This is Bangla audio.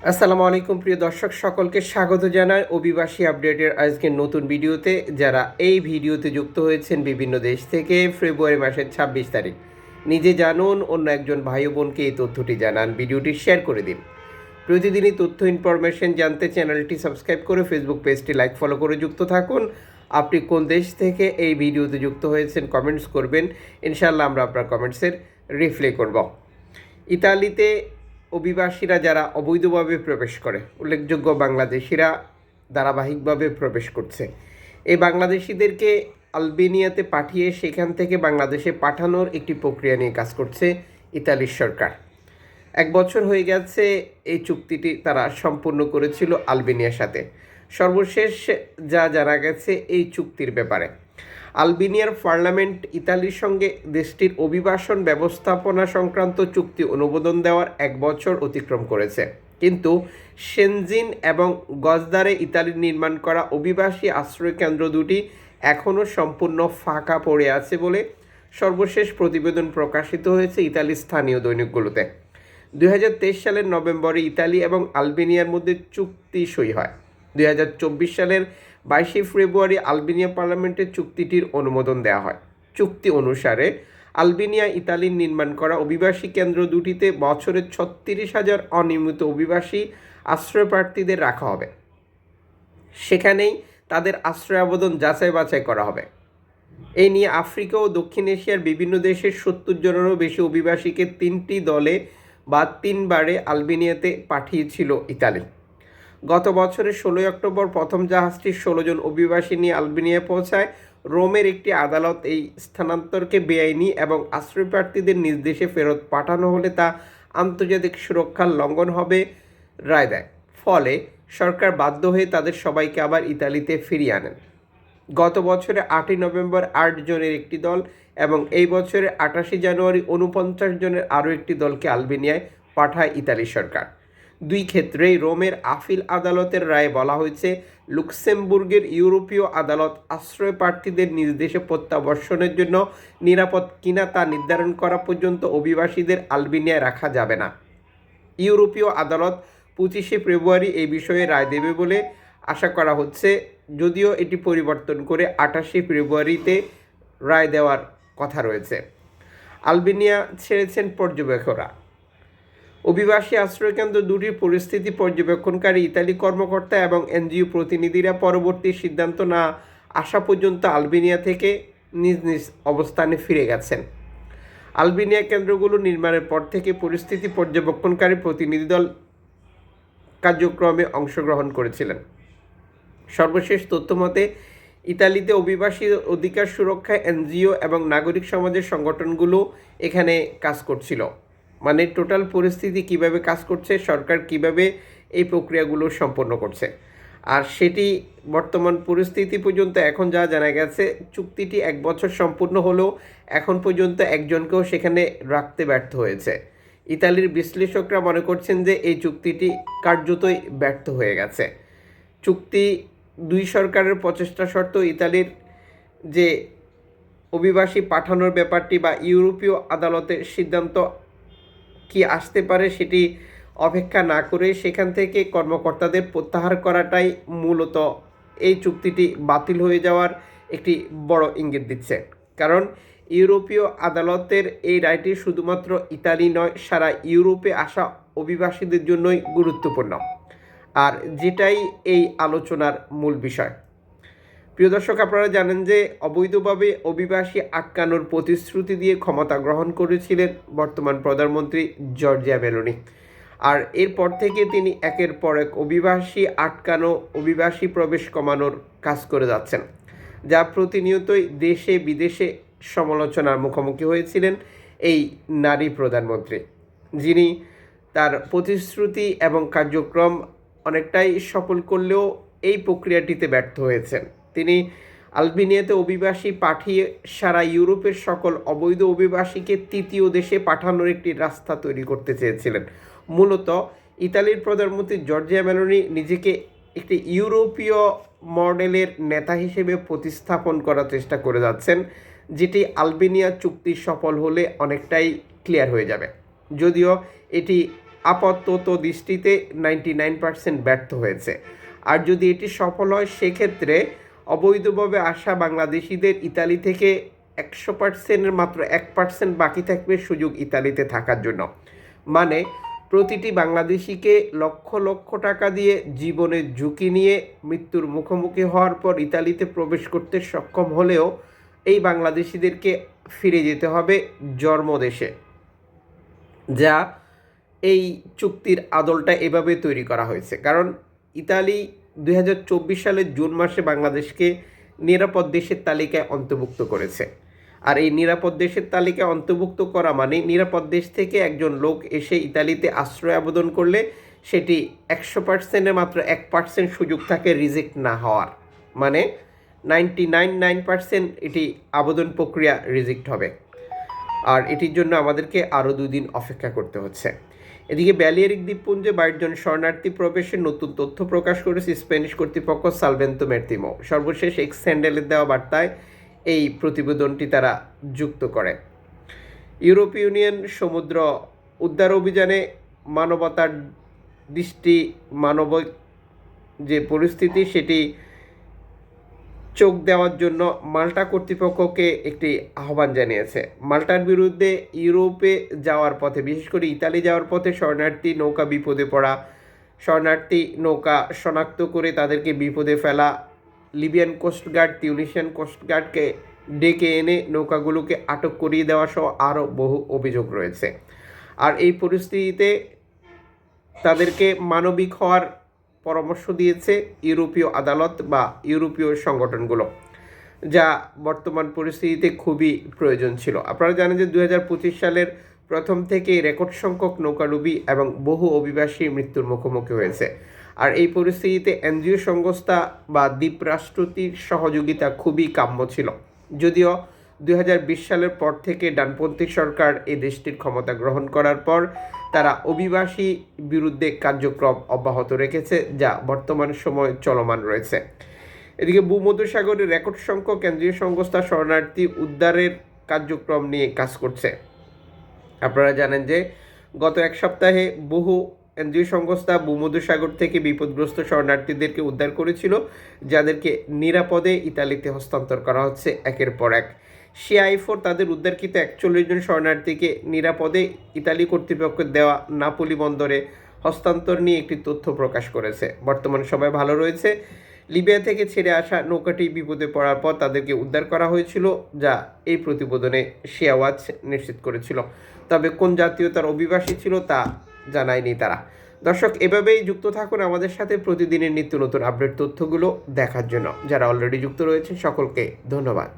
আসসালামু আলাইকুম, প্রিয় দর্শক, সকলকে স্বাগত জানাই অভিবাসী আপডেটের আজকের নতুন ভিডিওতে। যারা এই ভিডিওতে যুক্ত হয়েছেন বিভিন্ন দেশ থেকে, ফেব্রুয়ারি মাসের ছাব্বিশ তারিখ। নিজে জানুন, অন্য একজন ভাই বোনকে এই তথ্যটি জানান, ভিডিওটি শেয়ার করে দিন। প্রতিদিনই তথ্য ইনফরমেশন জানতে চ্যানেলটি সাবস্ক্রাইব করে ফেসবুক পেজটি লাইক, ফলো করে যুক্ত থাকুন। আপনি কোন দেশ থেকে এই ভিডিওতে যুক্ত হয়েছেন, কমেন্টস করবেন। ইনশাল্লাহ আমরা আপনার কমেন্টসের রিপ্লাই করব। ইতালিতে অভিবাসীরা যারা অবৈধভাবে প্রবেশ করে, উল্লেখযোগ্য বাংলাদেশিরা ধারাবাহিকভাবে প্রবেশ করছে। এই বাংলাদেশিদেরকে আলবেনিয়াতে পাঠিয়ে সেখান থেকে বাংলাদেশে পাঠানোর একটি প্রক্রিয়া নিয়ে কাজ করছে ইতালির সরকার। এক বছর হয়ে গেছে এই চুক্তিটি তারা সম্পূর্ণ করেছিল আলবেনিয়ার সাথে। সর্বশেষ যা জানা গেছে এই চুক্তির ব্যাপারে। আলবেনিয়ার পার্লামেন্ট ইতালির সঙ্গে দেশটির অভিবাসন ব্যবস্থাপনা সংক্রান্ত চুক্তি অনুমোদন দেওয়ার এক বছর অতিক্রম করেছে। কিন্তু সেনজিন এবং গজদারে ইতালির নির্মাণ করা অভিবাসী আশ্রয় কেন্দ্র দুটি এখনও সম্পূর্ণ ফাঁকা পড়ে আছে বলে সর্বশেষ প্রতিবেদন প্রকাশিত হয়েছে ইতালির স্থানীয় দৈনিকগুলোতে। দুই হাজার তেইশ সালের নভেম্বরে ইতালি এবং আলবেনিয়ার মধ্যে চুক্তি সই হয়। দু হাজার চব্বিশ সালের বাইশে ফেব্রুয়ারি আলবেনিয়া পার্লামেন্টে চুক্তিটির অনুমোদন দেওয়া হয়। চুক্তি অনুসারে আলবেনিয়া, ইতালির নির্মাণ করা অভিবাসী কেন্দ্র দুটিতে বছরে ছত্রিশ হাজার অনিয়মিত অভিবাসী আশ্রয় প্রার্থীদের রাখা হবে। সেখানেই তাদের আশ্রয় আবেদন যাচাই বাছাই করা হবে। এই নিয়ে আফ্রিকা ও দক্ষিণ এশিয়ার বিভিন্ন দেশের সত্তর জনেরও বেশি অভিবাসীকে তিনটি দলে বা তিনবারে আলবেনিয়াতে পাঠিয়েছিল ইতালি। গত বছরের ষোলোই অক্টোবর প্রথম জাহাজটি ষোলো জন অভিবাসী নিয়ে আলবেনিয়া পৌঁছায়। রোমের একটি আদালত এই স্থানান্তরকে বেআইনি এবং আশ্রয় প্রার্থীদের ফেরত পাঠানো হলে তা আন্তর্জাতিক সুরক্ষার লঙ্ঘন হবে রায় দেয়। ফলে সরকার বাধ্য হয়ে তাদের সবাইকে আবার ইতালিতে ফিরিয়ে আনেন। গত বছরে আটই নভেম্বর আট জনের একটি দল এবং এই বছরের আটাশি জানুয়ারি উনপঞ্চাশ জনের আরও একটি দলকে আলবেনিয়ায় পাঠায় ইতালি সরকার। দুই ক্ষেত্রেই রোমের আপিল আদালতের রায়ে বলা হয়েছে, লুক্সেমবুর্গের ইউরোপীয় আদালত আশ্রয় প্রার্থীদের নিজ দেশে প্রত্যাবর্ষণের জন্য নিরাপদ কিনা তা নির্ধারণ করা পর্যন্ত অভিবাসীদের আলবেনিয়ায় রাখা যাবে না। ইউরোপীয় আদালত পঁচিশে ফেব্রুয়ারি এই বিষয়ে রায় দেবে বলে আশা করা হচ্ছে, যদিও এটি পরিবর্তন করে আঠাশে ফেব্রুয়ারিতে রায় দেওয়ার কথা রয়েছে। আলবেনিয়া ছেড়েছেন পর্যবেক্ষকরা। অভিবাসী আশ্রয়কেন্দ্র দুটির পরিস্থিতি পর্যবেক্ষণকারী ইতালি কর্মকর্তা এবং এনজিও প্রতিনিধিরা পরবর্তী সিদ্ধান্ত না আসা পর্যন্ত আলবেনিয়া থেকে নিজ নিজ অবস্থানে ফিরে গেছেন। আলবেনিয়া কেন্দ্রগুলো নির্মাণের পর থেকে পরিস্থিতি পর্যবেক্ষণকারী প্রতিনিধি দল কার্যক্রমে অংশগ্রহণ করেছিলেন। সর্বশেষ তথ্য মতে, ইতালিতে অভিবাসী অধিকার সুরক্ষা এনজিও এবং নাগরিক সমাজের সংগঠনগুলো এখানে কাজ করছিল। মানে টোটাল পরিস্থিতি কীভাবে কাজ করছে, সরকার কীভাবে এই প্রক্রিয়াগুলো সম্পন্ন করছে। আর সেটি বর্তমান পরিস্থিতি পর্যন্ত এখন যা জানা গেছে, চুক্তিটি এক বছর সম্পূর্ণ হলেও এখন পর্যন্ত একজনকেও সেখানে রাখতে ব্যর্থ হয়েছে। ইতালির বিশ্লেষকরা মনে করছেন যে এই চুক্তিটি কার্যতই ব্যর্থ হয়ে গেছে। চুক্তি দুই সরকারের প্রচেষ্টা সত্ত্বেও ইতালির যে অভিবাসী পাঠানোর ব্যাপারটি বা ইউরোপীয় আদালতের সিদ্ধান্ত কি আসতে পারে সেটি অপেক্ষা না করে সেখান থেকে কর্মকর্তাদের প্রত্যাহার করাটাই মূলত এই চুক্তিটি বাতিল হয়ে যাওয়ার একটি বড় ইঙ্গিত দিচ্ছে। কারণ ইউরোপীয় আদালতের এই রায়টি শুধুমাত্র ইতালি নয়, সারা ইউরোপে আসা অভিবাসীদের জন্যই গুরুত্বপূর্ণ। আর যেটাই এই আলোচনার মূল বিষয়। প্রিয় দর্শক, আপনারা জানেন যে অবৈধভাবে অভিবাসী আটকানোর প্রতিশ্রুতি দিয়ে ক্ষমতা গ্রহণ করেছিলেন বর্তমান প্রধানমন্ত্রী জর্জিয়া মেলোনি। আর এরপর থেকে তিনি একের পর এক অভিবাসী আটকানো, অভিবাসী প্রবেশ কমানোর কাজ করে যাচ্ছেন, যা প্রতিনিয়তই দেশে বিদেশে সমালোচনার মুখোমুখি হয়েছিলেন এই নারী প্রধানমন্ত্রী। যিনি তার প্রতিশ্রুতি এবং কার্যক্রম অনেকটাই সফল করলেও এই প্রক্রিয়াটিতে ব্যর্থ হয়েছেন। তিনি আলবেনিয়াতে অভিবাসী পাঠিয়ে সারা ইউরোপের সকল অবৈধ অভিবাসীকে তৃতীয় দেশে পাঠানোর একটি রাস্তা তৈরি করতে চেয়েছিলেন। মূলত ইতালির প্রধানমন্ত্রী জর্জিয়া মেলোনি নিজেকে একটি ইউরোপীয় মডেলের নেতা হিসেবে প্রতিস্থাপন করার চেষ্টা করে যাচ্ছেন, যেটি আলবেনিয়া চুক্তি সফল হলে অনেকটাই ক্লিয়ার হয়ে যাবে। যদিও এটি আপাতত দৃষ্টিতে নাইনটি নাইন পার্সেন্ট ব্যর্থ হয়েছে। আর যদি এটি সফল হয়, সেক্ষেত্রে অবৈধভাবে আসা বাংলাদেশিদের ইতালি থেকে একশো পার্সেন্টের মাত্র এক পার্সেন্ট বাকি থাকবে সুযোগ ইতালিতে থাকার জন্য। মানে প্রতিটি বাংলাদেশিকে লক্ষ লক্ষ টাকা দিয়ে জীবনের ঝুঁকি নিয়ে মৃত্যুর মুখোমুখি হওয়ার পর ইতালিতে প্রবেশ করতে সক্ষম হলেও এই বাংলাদেশিদেরকে ফিরে যেতে হবে জন্মদেশে যা এই চুক্তির আদলটা এভাবে তৈরি করা হয়েছে। কারণ ইতালি দুই হাজার চব্বিশ সালের জুন মাসে বাংলাদেশকে নিরাপদ দেশের তালিকায় অন্তর্ভুক্ত করেছে। আর এই নিরাপদ দেশের তালিকায় অন্তর্ভুক্ত করা মানে নিরাপদ দেশ থেকে একজন লোক এসে ইতালিতে আশ্রয় আবেদন করলে সেটি একশো পার্সেন্টের মাত্র এক পার্সেন্ট সুযোগ থাকে রিজেক্ট না হওয়ার। মানে নাইনটি নাইন নাইন পার্সেন্ট এটি আবেদন প্রক্রিয়া রিজেক্ট হবে। আর এটির জন্য আমাদেরকে আরও দুদিন অপেক্ষা করতে হচ্ছে। এদিকে ব্যালিয়ারিক দ্বীপপুঞ্জে বাইশজন শরণার্থী প্রবেশের নতুন তথ্য প্রকাশ করেছে স্প্যানিশ কর্তৃপক্ষ সালভেন্তো মের্তিমো সর্বশেষ এক্স স্যান্ডেলের দেওয়া বার্তায় এই প্রতিবেদনটি তারা যুক্ত করে। ইউরোপীয় ইউনিয়ন সমুদ্র উদ্ধার অভিযানে মানবতার দৃষ্টি মানবিক যে পরিস্থিতি, সেটি চোখ দেওয়ার জন্য মাল্টা কর্তৃপক্ষকে একটি আহ্বান জানিয়েছে। মাল্টার বিরুদ্ধে ইউরোপে যাওয়ার পথে, বিশেষ করে ইতালি যাওয়ার পথে শরণার্থী নৌকা বিপদে পড়া, শরণার্থী নৌকা শনাক্ত করে তাদেরকে বিপদে ফেলা, লিবিয়ান কোস্টগার্ড তিউনিশিয়ান কোস্টগার্ডকে ডেকে এনে নৌকাগুলোকে আটক করিয়ে দেওয়া সহ আরও বহু অভিযোগ রয়েছে। আর এই পরিস্থিতিতে তাদেরকে মানবিক হওয়ার পরামর্শ দিয়েছে ইউরোপীয় আদালত বা ইউরোপীয় সংগঠনগুলো, যা বর্তমান পরিস্থিতিতে খুবই প্রয়োজন ছিল। আপনারা জানেন যে দু হাজার পঁচিশ সালের প্রথম থেকে রেকর্ড সংখ্যক নৌকাডুবি এবং বহু অভিবাসী মৃত্যুর মুখোমুখি হয়েছে। আর এই পরিস্থিতিতে এনজিও সংস্থা বা দ্বীপরাষ্ট্রটির সহযোগিতা খুবই কাম্য ছিল। যদিও দুই হাজার বিশ সালের পর থেকে ডানপন্থী সরকার এই দেশটির ক্ষমতা গ্রহণ করার পর তারা অভিবাসী বিরুদ্ধে কার্যক্রম অব্যাহত রেখেছে, যা বর্তমান সময় চলমান রয়েছে। এদিকে ভূমধ্যসাগরে রেকর্ড সংখ্যক কেন্দ্রীয় সংস্থা শরণার্থী উদ্ধারের কার্যক্রম নিয়ে কাজ করছে। আপনারা জানেন যে গত এক সপ্তাহে বহু এনজিও সংস্থা ভূমধ্যসাগর থেকে বিপদগ্রস্ত শরণার্থীদেরকে উদ্ধার করেছিল, যাদেরকে নিরাপদে ইতালিতে হস্তান্তর করা হচ্ছে একের পর এক। সিআই ফোর তাদের উদ্ধারকৃত একচল্লিশ জন শরণার্থীকে নিরাপদে ইতালি কর্তৃপক্ষের দেওয়া নাপোলি বন্দরে হস্তান্তর নিয়ে একটি তথ্য প্রকাশ করেছে। বর্তমান সবাই ভালো রয়েছে। লিবিয়া থেকে ছেড়ে আসা নৌকাটি বিপদে পড়ার পর তাদেরকে উদ্ধার করা হয়েছিল, যা এই প্রতিবেদনে শিয়াওয়াজ নিশ্চিত করেছিল। তবে কোন জাতীয়তার অভিবাসী ছিল তা জানায়নি তারা। দর্শক, এভাবেই যুক্ত থাকুন আমাদের সাথে প্রতিদিনের নিত্য নতুন আপডেট তথ্যগুলো দেখার জন্য। যারা অলরেডি যুক্ত রয়েছে সকলকে ধন্যবাদ।